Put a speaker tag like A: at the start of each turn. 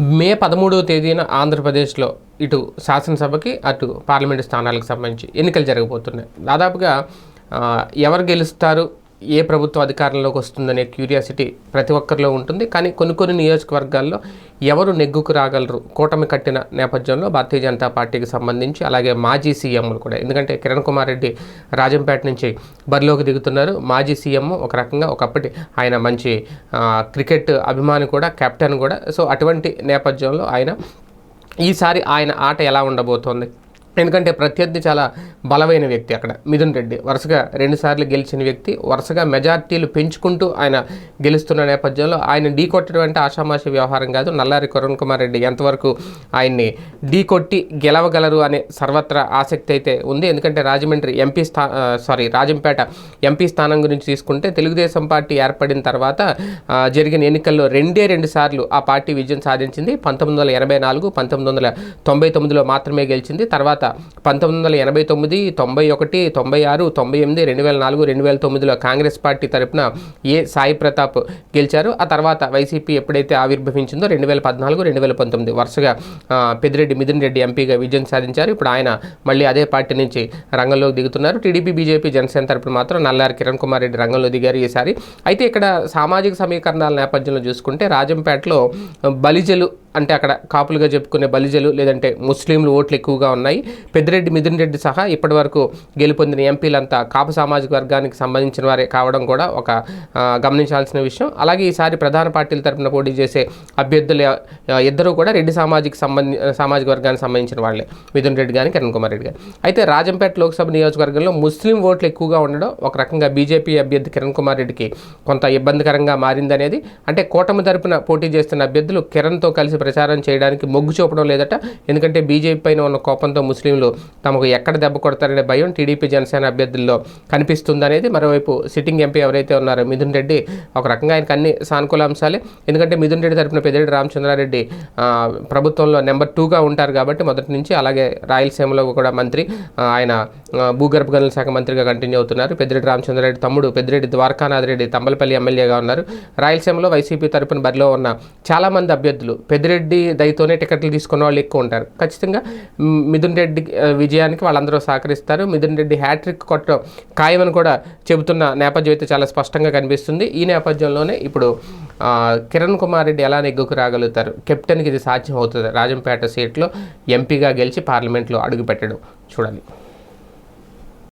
A: మే పదమూడవ తేదీన ఆంధ్రప్రదేశ్లో ఇటు శాసనసభకి అటు పార్లమెంటు స్థానాలకు సంబంధించి ఎన్నికలు జరగబోతున్నాయి. దాదాపుగా ఎవరు గెలుస్తారు? ఏ ప్రభుత్వం అధికారంలోకి వస్తుందనే క్యూరియాసిటీ ప్రతి ఒక్కరిలో ఉంటుంది. కానీ కొన్ని కొన్ని నియోజకవర్గాల్లో ఎవరు నెగ్గుకు రాగలరు? కూటమి కట్టిన నేపథ్యంలో భారతీయ జనతా పార్టీకి సంబంధించి అలాగే మాజీ సీఎంలు కూడా. ఎందుకంటే కిరణ్ కుమార్ రెడ్డి రాజంపేట నుంచి బరిలోకి దిగుతున్నారు. మాజీ సీఎం ఒక రకంగా ఒకప్పటి ఆయన మంచి క్రికెట్ అభిమాని కూడా కెప్టెన్ కూడా. సో అటువంటి నేపథ్యంలో ఆయన ఈసారి ఆయన ఆట ఎలా ఉండబోతోంది? ఎందుకంటే ప్రత్యర్థి చాలా బలమైన వ్యక్తి అక్కడ. మిథున్ రెడ్డి. వరుసగా రెండుసార్లు గెలిచిన వ్యక్తి. వరుసగా మెజార్టీలు పెంచుకుంటూ ఆయన గెలుస్తున్న నేపథ్యంలో ఆయన ఢీ కొట్టడం అంటే ఆషామాషి వ్యవహారం కాదు. నల్లారి కరుణ్ కుమార్ రెడ్డి ఎంతవరకు ఆయన్ని ఢీ కొట్టి గెలవగలరు అనే సర్వత్రా ఆసక్తి అయితే ఉంది. ఎందుకంటే రాజమండ్రి ఎంపీ స్థా సారీ రాజంపేట ఎంపీ స్థానం గురించి తీసుకుంటే తెలుగుదేశం పార్టీ ఏర్పడిన తర్వాత జరిగిన ఎన్నికల్లో రెండే రెండు సార్లు ఆ పార్టీ విజయం సాధించింది. పంతొమ్మిది వందల ఎనభై నాలుగు పంతొమ్మిది వందల తొంభై తొమ్మిదిలో మాత్రమే గెలిచింది. తర్వాత పంతొమ్మిది వందల ఎనభై తొమ్మిది తొంభై ఒకటి తొంభై ఆరు తొంభై ఎనిమిది రెండు వేల నాలుగు రెండు వేల తొమ్మిదిలో కాంగ్రెస్ పార్టీ తరపున ఏ సాయి ప్రతాప్ గెలిచారు? ఆ తర్వాత వైసీపీ ఎప్పుడైతే ఆవిర్భవించిందో రెండు వేల పద్నాలుగు రెండు వేల పంతొమ్మిది వరుసగా పెద్దిరెడ్డి మిథున్ రెడ్డి ఎంపీగా విజయం సాధించారు. ఇప్పుడు ఆయన మళ్ళీ అదే పార్టీ నుంచి రంగంలోకి దిగుతున్నారు. టీడీపీ బీజేపీ జనసేన తరపున మాత్రం నల్లారి కిరణ్ కుమార్ రెడ్డి రంగంలో దిగారు ఈసారి. అయితే ఇక్కడ సామాజిక సమీకరణాల నేపథ్యంలో చూసుకుంటే రాజంపేటలో బలిజలు అంటే అక్కడ కాపులుగా చెప్పుకునే బలిజలు లేదంటే ముస్లింలు ఓట్లు ఎక్కువగా ఉన్నాయి. పెద్దిరెడ్డి మిథున్ రెడ్డి సహా ఇప్పటివరకు గెలుపొందిన ఎంపీలంతా కాపు సామాజిక వర్గానికి సంబంధించిన వారే కావడం కూడా ఒక గమనించాల్సిన విషయం. అలాగే ఈసారి ప్రధాన పార్టీల తరపున పోటీ చేసే అభ్యర్థులు ఇద్దరు కూడా రెడ్డి సామాజిక సంబంధి సామాజిక వర్గానికి సంబంధించిన వాళ్ళే. మిథున్ రెడ్డి కానీ కిరణ్ కుమార్ రెడ్డి గారు అయితే రాజంపేట లోక్సభ నియోజకవర్గంలో ముస్లిం ఓట్లు ఎక్కువగా ఉండడం ఒక రకంగా బీజేపీ అభ్యర్థి కిరణ్ కుమార్ రెడ్డికి కొంత ఇబ్బందికరంగా మారిందనేది. అంటే కూటమి తరపున పోటీ చేస్తున్న అభ్యర్థులు కిరణ్తో కలిసి ప్రచారం చేయడానికి మొగ్గు చూపడం లేదట. ఎందుకంటే బీజేపీ పైన ఉన్న కోపంతో ముస్లింలు తమకు ఎక్కడ దెబ్బ కొడతారనే భయం టీడీపీ జనసేన అభ్యర్థుల్లో కనిపిస్తుందనేది మరోవైపు సిట్టింగ్ ఎంపీ ఎవరైతే ఉన్నారో మిథున్ రెడ్డి ఒక రకంగా ఆయనకు అన్ని సానుకూల అంశాలే ఎందుకంటే మిథున్ రెడ్డి తరపున పెద్దిరెడ్డి రామచంద్రారెడ్డి ప్రభుత్వంలో నెంబర్ టూగా ఉంటారు కాబట్టి మొదటి నుంచి అలాగే రాయలసీమలో కూడా మంత్రి ఆయన భూగర్భ గనుల శాఖ మంత్రిగా కంటిన్యూ అవుతున్నారు. పెద్దిరెడ్డి రామచంద్రారెడ్డి తమ్ముడు పెద్దిరెడ్డి ద్వారకానాథ్ రెడ్డి తంబలపల్లి ఎమ్మెల్యేగా ఉన్నారు. రాయలసీమలో వైసీపీ తరపున బరిలో ఉన్న చాలామంది అభ్యర్థులు పెద్దిరెడ్డి రెడ్డి దయతోనే టికెట్లు తీసుకున్న వాళ్ళు ఎక్కువ ఉంటారు. ఖచ్చితంగా మిథున్ రెడ్డి విజయానికి వాళ్ళందరూ సహకరిస్తారు. మిథున్ రెడ్డి హ్యాట్రిక్ కొట్టడం ఖాయమని కూడా చెబుతున్న నేపథ్యం అయితే చాలా స్పష్టంగా కనిపిస్తుంది. ఈ నేపథ్యంలోనే ఇప్పుడు కిరణ్ కుమార్ రెడ్డి ఎలా నెగ్గుకు రాగలుగుతారు? కెప్టెన్కి ఇది సాధ్యం అవుతుంది? రాజంపేట సీట్లో ఎంపీగా గెలిచి పార్లమెంట్లో అడుగుపెట్టడం చూడాలి.